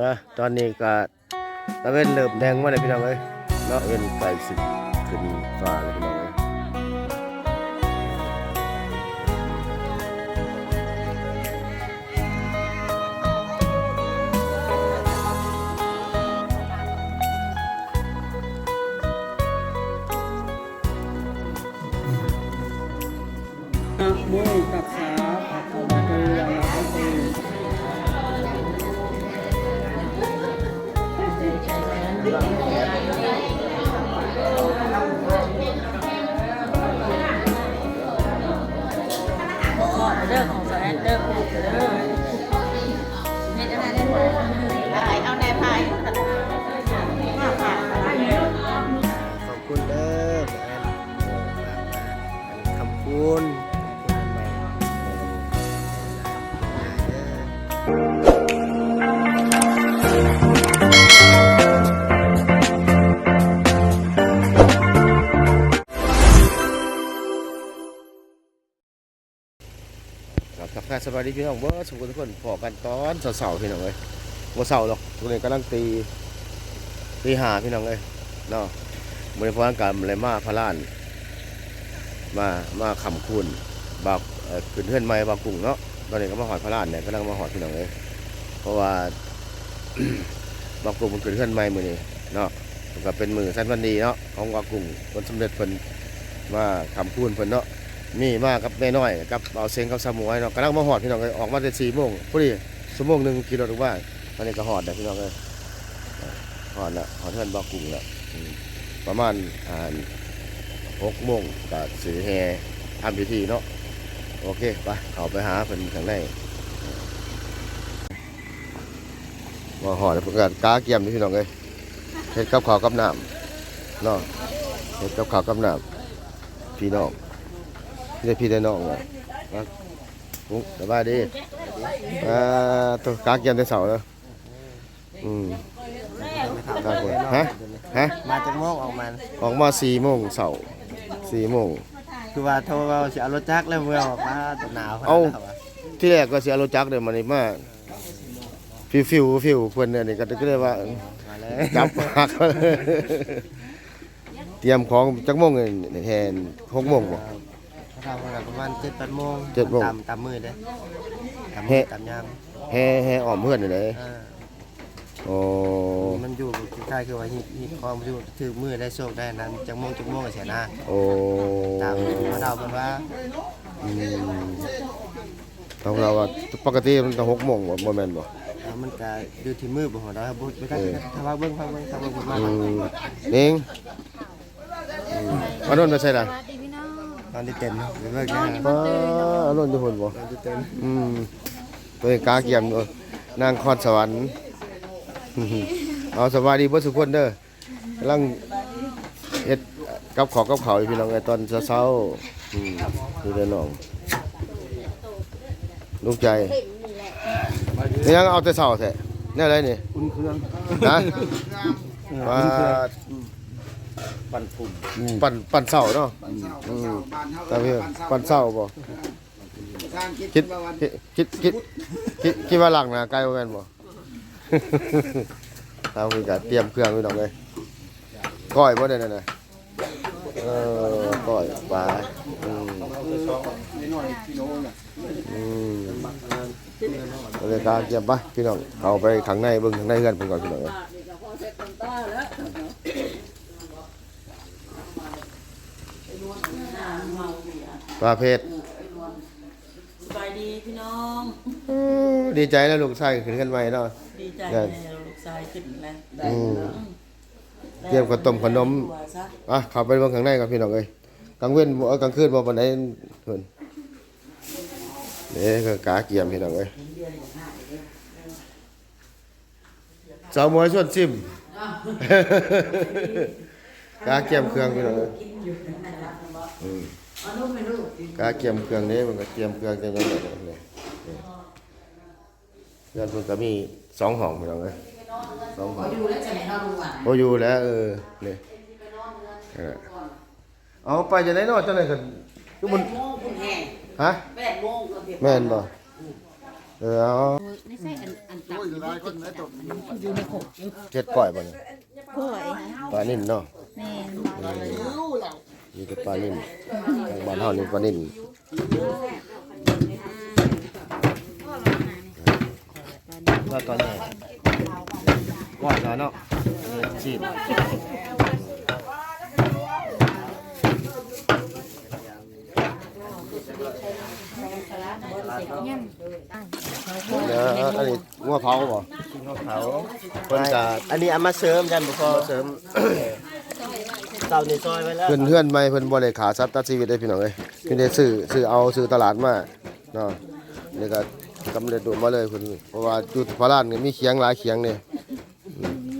นะตอนนี้ก็ตะเวนเริ่มแดงมาเลยพี่น้องเอ้ยเนาะเอ็นไฟสิขึ้นฟ้าเลยพี่น้อง Yeah. ครับายสวัสดีพี่น้องเบิร์สุขทุกคนพอกันตอนเสาร์ๆพี่น้องเอ้ยว่าเสาร์หรอกตรงนี้กำลังตีตีหาพี่น้องเอ้ยเนาะบริพารการอะไรมาพระล้าน มามาคำคุณบากขึ้นเทือนไม้บากกุ้งเนาะตอนนี้ก็มาหอดพระล้านเนี่ยกำลังมาหอดพี่น้องเลยเพราะว่าบากกุ้งมันขึ้นเทือนไม้มือนี้เนาะมันก็เป็นมือสั้นวันดีเนาะของบากกุ้งคนสำเร็จเพิ่นมาคำคุณเพิ่นเนาะ มีมากับแม่น้อยกับเอาเซงกับสมวยเนาะกำลังมาหอดพี่น้องเลยออกมาแต่สี่โมงพอดีชั่วโมงหนึ่งกิโลถึงบ้านตอนนี้ก็หอดแล้วพี่น้องเลยหอดล้วหอดเทือนบากกุ้งล้วประมาณอ่าหกโมงก็สือแฮทำพิธีเนาะโอเคไปเขาไปหาเพิ่นข้างในมาหอดเพิ่นก็กาเกียมนี่พี่น้องเอ้ยเฮ็ดกับข้าวกับน้ำเนาะเฮ็ดกับข้าวกับน้ำพี่น้อง ได้พี่ได้น้องอะมาปุ๊สบายดีอ่าตัวกาเกียมได้เสาร์แล้วอืมครับผมฮะฮะมาจากโมงออกมาออกมาสี่โมงเสาร์สี่โมงคือว่าโทรว่าสิเอารถจักรแล้วเมื่อออกมาตหนาวเอาที่แรกก็เสียรถจักรเดี๋ยวมันนี่มาฟิวฟิวฟิวเพิ่นเนี่ยนี่ก็ก็เลยว่ามาเลยจับหักเตรียมของจักโมงเนยแทนหกโมงบ่ ทำกันประมาณเจ็ดแปดโมงเจ็ดโมงตามตามมือเด้ตามเฮ้มือตามยามแห่แห่อ้อมเพื่อนนี่เลยเออโอ้มันอยู่ใกล้ๆคือว่าฮิตฮิตคอมนอยู่ถือมือได้โชคได้นั้นจังโมงจังโมงก็เสียหน้าโอ้ตามพอเดาเพิ่นว่าอืมเราเราว่าปกติมันต้องหกโมงบ่บ่แม่นบ่เออมันก็อยู่ที่มือบ่หัวเราบ่ไม่ได้ถ้าว่าเบิ่งฟังเบิ่งถ้าเบิ่งเพิ่นมาอืมเองอืมอันนั้นไม่ใช่ล่ะต อนที่เต็มเบิ่งนะป้าอันนั้นอยู่หุ่นบ่ตอนที่เต็มอืมตัวเองกาเกียมเออนางคอนสวรรค์เอาสวัสดีเพื่อนสุกคนเด้อกำลังเฮ็ดกับขอกับเขาวอยู่พี่น้องไอ้ตอนเช้าๆอืมคือเด้อน้องลูกใจนี่ยังเอาแต่เช้าแท้แนี่อะไรนี่อุ่นเครื่องนะว่า ปั่นปุ่มปั่นปั่นเช้าเนาะอืมตาเพื่อนปั่นเช้าบ่คิดคิดคิดคิดคิดคิดว่าหลังนะไกลบ่แม่นบ่ทำคือกับเตรียมเครื่องไว้ดอกเลยก้อยบ่ได้นั่นน่ะเออก้อยปลาอืมอืมบรรยากาศเยี่ยมปะพี่น้องเข้าไปข้างในเบิ่งข้างในเฮือนเพิ่นก่อนพี่น้องเอ้ย ปลาเพชรสบายดีพี่น้องอู้ดีใจนะลูกชายขึ้นกันใหม่เนาะดีใจได้แม่ลูกชายขึ้นแล้วอืมเตรียมข้าวต้มขนมตัวซะอะเข้าไปเบิ่งข้างในก่อนพี่น้องเอ้ยกลางเว้นบ่เอ้ยกลางคืนบ่ปานใดเพิ่นเด้ก็กาเกียมพี่น้องเอ้ยสาวมวยชวนซิมกาเกียมเครื่องพี่น้องเอ้ยอืม กาเกียมเครื่องนี้มันก็เตรียมเครื่องจังยังไงเนี่ยเพื่อนเพิ่นก็มีสองห้องพี่น้องเอ้ยสองห้องอยู่แล้วจะไหนเราดูอะโออยู่แล้วเออนี่เออเอาไปจะไหนนาะจังไหนกันทุกมันโมงคุณแห่ฮะแปดโมงแม่นบ่เอเออเอาไม่ใช่อันอันตับอยู่ในขบเจ็ดปล่อยบ่เนี่ยกล้วยปลานิ่นเนาะแม่น มีแต่ปลานิ่นทางบ้านเฮานี่ปลานิ่นว่าตอนนี้ว่าแล้วเนาะชีพเดี๋ยวอันนี้งัวเผาบ่เขาเพิ่นก็อันนี้เอามาเสริมกันบ่พอเสริม เต่าในซอยไว้แล้วเพื่อนเพื่อนไม่เพื่อนบ่ได้ขาสัตว์ตัดชีวิตได้พี่น้องเอ้ยเพิ่นได้ซื้อซื้อเอาซื้อตลาดมาเนาะนี่ก็กำเร็จดูมาเลยเพิ่นเพราะว่าจุดพระลานก็มีเคียงหลายเคียงนี่อืม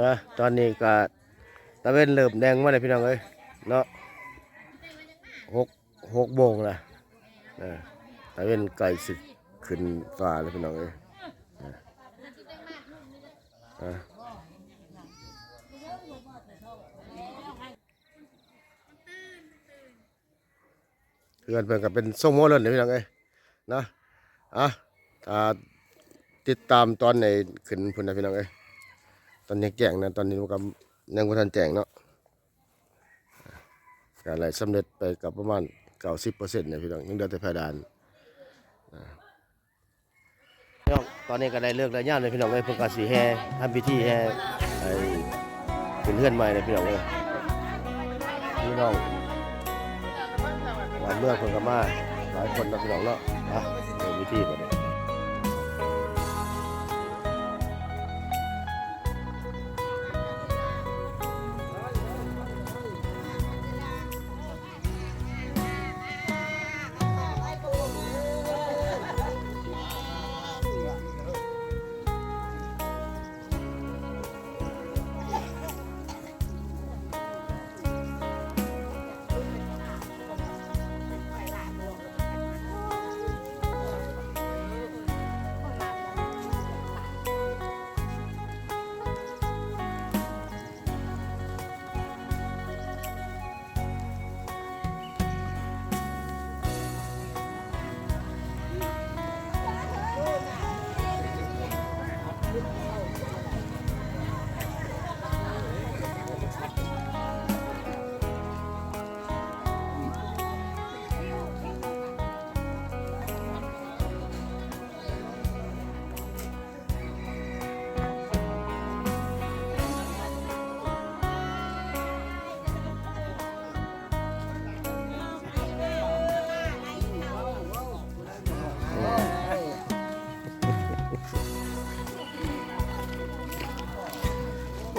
นะตอนนี้ก็ตะเวนเริ่มแดงมาเลยพี่น้องเอ้ยเนาะหกหกโมงละเออตะเวนไก่สิขึ้นฟ้าเลยพี่น้องเอ้ยอะ เพื่อนเพื่อนก็เป็นส่งโมเลนเดี๋ยวพี่น้องเอ้ยนะอะอ่าติดตามตอนในขึ้นพุ่นนะพี่น้องเอ้ยตอนนี้แจ้งนะตอนนี้มันก็ยังบ่ทันแจ้งเนาะก็อะไรสำเร็จไปกับประมาณ90%เปอร์เซ็นต์เนี่ยพี่น้องยังเหลือแต่เพดานอ่า น้อง ตอนนี้ก็ได้เลิกได้ย่ามเลยพี่น้องเอ้ยเพิ่นก็สิแห่ทำพิธีแห่ไอ้เป็นเพื่อนใหม่เลยพี่น้องเอ้ยพี่น้องวันเมื่อคนก็มาหลายคนนะพี่น้องเนาะอะเดี๋ยววิธีก่อน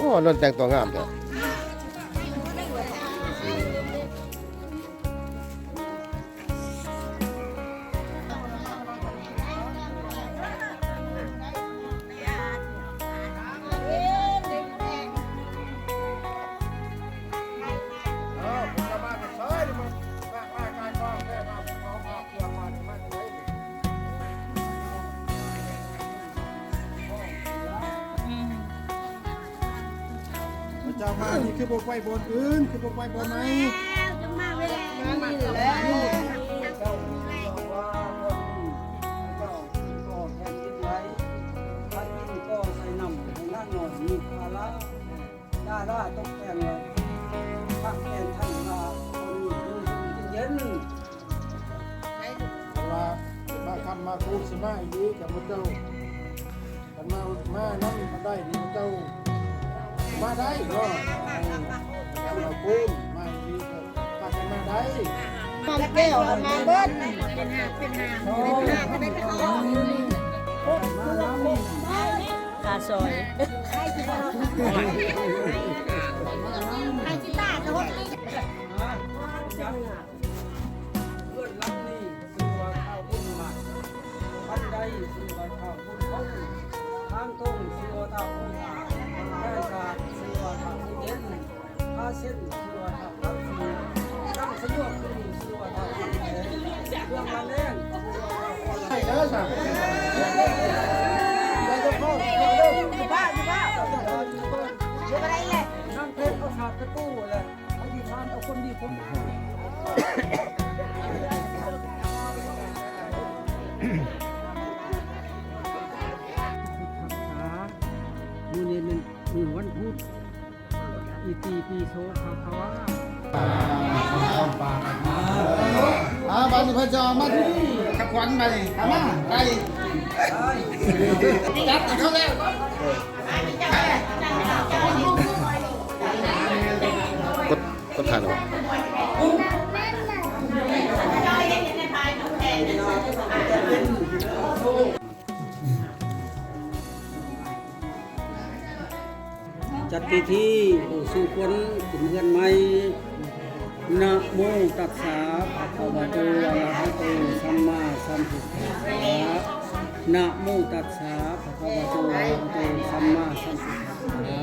โอ้นอนแต่งตัวงามแต่ เจ้ามานี่คือบ่ไปบนอื่นคือบ่ไปบนไหนจะมาเวลานี้แล้วเจ้าบอกว่าเจ้าก็แผ่นดินไหวพัดดินก็ใส่น้ำให้นั่งนอนมีภาระดาราต้องแต่งเลยพักแทนท่านมาคนอยู่เย็นว่ามาทำมาคูสมาอีดีกับพระเจ้าแต่มามานั่งมาได้นี่พระเจ้า มาได้ก็มาคูมาอีดีก็ปัดมาได้มาแก้วมาเบิ้ลเป็นหางเป็นหางเป็นหางก็ได้เป็นหางตาซอยใครจิตาใครจิตาโดนเพื่อนรักนี่สื่อว่าข้าวบุญหมักพันใดสื่อว่าข้าวบุญเขาทางตรงสื่อว่าข้าวบุญหมักได้การ เส้นสื่อว่าข้าวพักสีตั้งสะดวกขึ้นสื่อว่าข้าวบุญเย็นเครื่องมาแรงสื่อว่าข้าวออนไลน์ได้เด้อสั่งได้จะเข้าอยู่บ้านอยู่บ้านอยู่อะไรเลยนั่งเพชรเอาขาดกระตู้เลยเอาที่ทานเอาคนดีผม จ้ามาที่ขับขวัญมาเลยทำมาไปจัดเขาแล้วกดกดถ่ายหน่อจัดพิธีสู่คนถึงเงินไหม นะโมตัสสะภะคะวะโตอะระหะโตสัมมาสัมพุทธัสสะนะโมตัสสะภะคะวะโตอะระหะโตสัมมาสัมพุทธัสสะ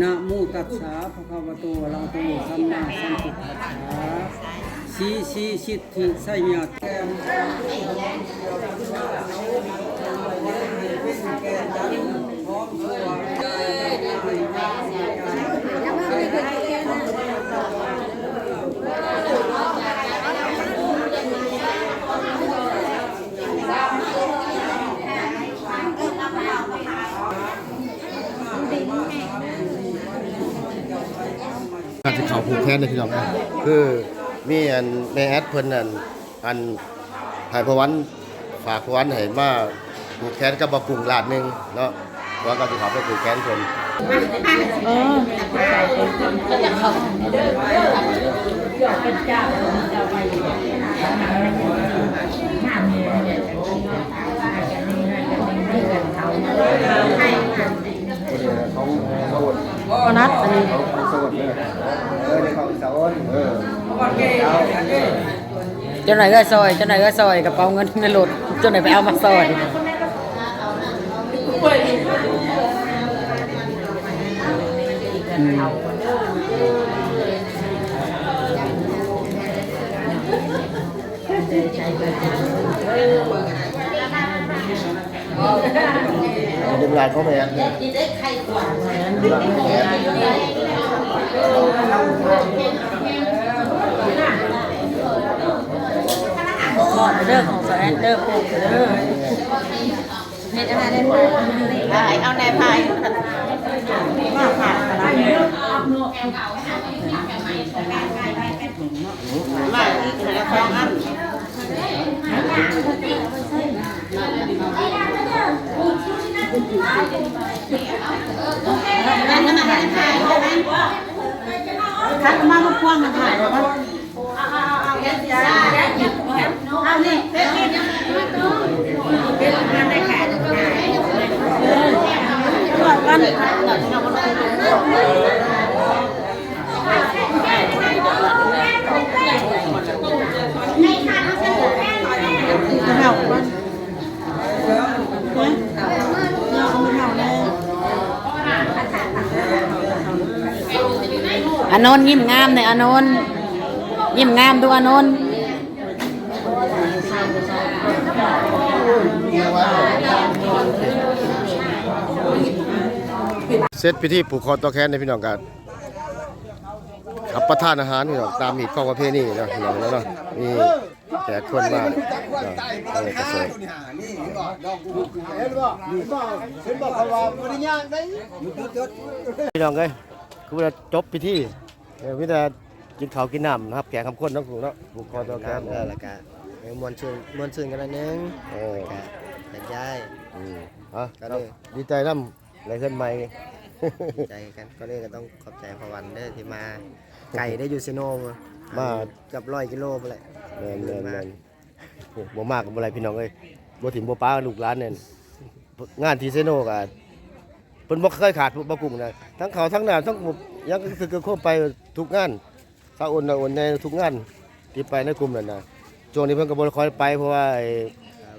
นะโมตัสสะภะคะวะโตอะระหะโตสัมมาสัมพุทธัสสะสีสีสิทธิไสยาแก้มด้วย การสิเขาผูกแขนในพี่น้องนะคือมีอันแม่แอดเพิ่นอันอันหายพวันฝากพวันให้มาผูกแขนกับบ่กุ้งลาดหนึงเนาะว่าก็สิเขาไปผูกแขนเพิ่นเออก็จะเข้า เป็นเจ้าเจ้าไปห้ามเนี่ยให้ก็นัดอันนี้เจ้าไหนก็ซอยเจ้าไหนก็ซอยกระเป๋าเงินในรถเจ้าไหนไปเอามาซอย嗯เด็กหลานเขาแม่แอด หมอดเด้อของสแอนเดอร์ปลูกเด้อเฮ็ดอะไรได้บ่เอาในพายมาผ่านอะไรมาที่ไหนฟองอัน นั่นนั่นนั่นถ่ายคัดมาก็พ่วงมาถ่ายว่าเอานี่เพ็ดนี่เป็นงานได้ขายก่อนกันจะเห่าบ้านเอาเห่าเลย อานนท์ยิ้มงามเลยอานนท์ยิ้มงามดูอานนท์เสร็จพิธีผูกคอตัวแขนในพี่น้องกันรับประทานอาหารพี่น้องตามมีข้อประเพณีเนาะพี่น้องแล้วเนาะมีแขกคนมาเนาะเออเกษตรเห็นบ่เห็นบ่เห็นบ่เขาว่าบ่ได้ย่างได้พี่น้องเอ้ยคือว่าจบพิธี เออมีแต่กินข้าวกินน้ำนะครับแขกคำคนเนาะผูกเนาะผูกคอตัวแขนน้ำแล้วก็มวนชื่นมวนชื่นกันหน่อยนึงเออก็แต่ยาย อืมอะก็ได้ดีใจน้ำอะไรขึ้นใหม่ใจกันก็เลยก็ต้องขอบใจพอวันเด้อที่มา ไก่ได้อยู่ซิโนมามา เกับร้อยกิโลไปเลยแม่นแม่นแม่นโอ้บ่มากกับอะไรพี่น้องเอ้ยบ่ถิ่มบ่ป้าลูกหลานเนี่ยงานที่เซโนก็เพิ่นบ่เคยขาดบ่กุ้งนะทั้งเขาทั้งน้ำทั้งยังคือคือครบไปทุกงานสาอุ่นน่ะอุ่นในทุกงานที่ไปในกลุ่มนั่นนะช่วงนี้เพิ่นก็บ่ค่อยไปเพราะว่าไอ้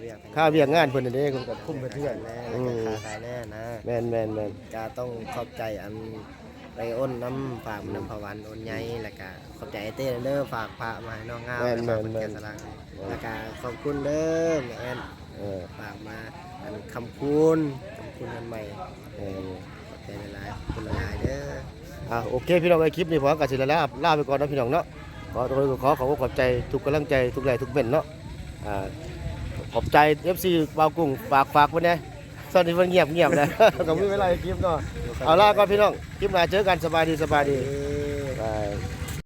เวียกค่าเวียกงานเพิ่นนั่นเด้เพิ่นก็คุมไปเทื่อนแน่อืมขาขายแน่นะแม่นแมนแมนก็ต้องขอบใจอัน ไปอ้นน้ำฝากน้ำพวันอ้นใหญ่แล้วก็ขอบใจไอ้เต้เด้อฝากพระมาให้น้องงามแม่นแล้วก็แม่นเพิ่นแกะสลักแล้วก็ขอบคุณเด้อแม่แอนเออฝากมาอันคำคุณคำคุณอันใหม่เออขอบใจหลายๆขอบคุณหลายๆเด้อ อะโอเคพี่น้องไอ้คลิปนี้ผมก็สิลาลาไปก่อนนะพี่น้องเนาะขอขอขอขอบคุณขอบใจทุกกำลังใจทุกแรงทุกเม็ดเนาะอ่าขอบใจ FC บาวกุ้งฝากฝากไว้นะ ตอนนี้มันเงียบเงียบนะก็ไม่เป็นไรคลิปเนาะเอาล่ะก่อนพี่น้องคลิปหน้าเจอกันสบายดีสบายดีเออบาย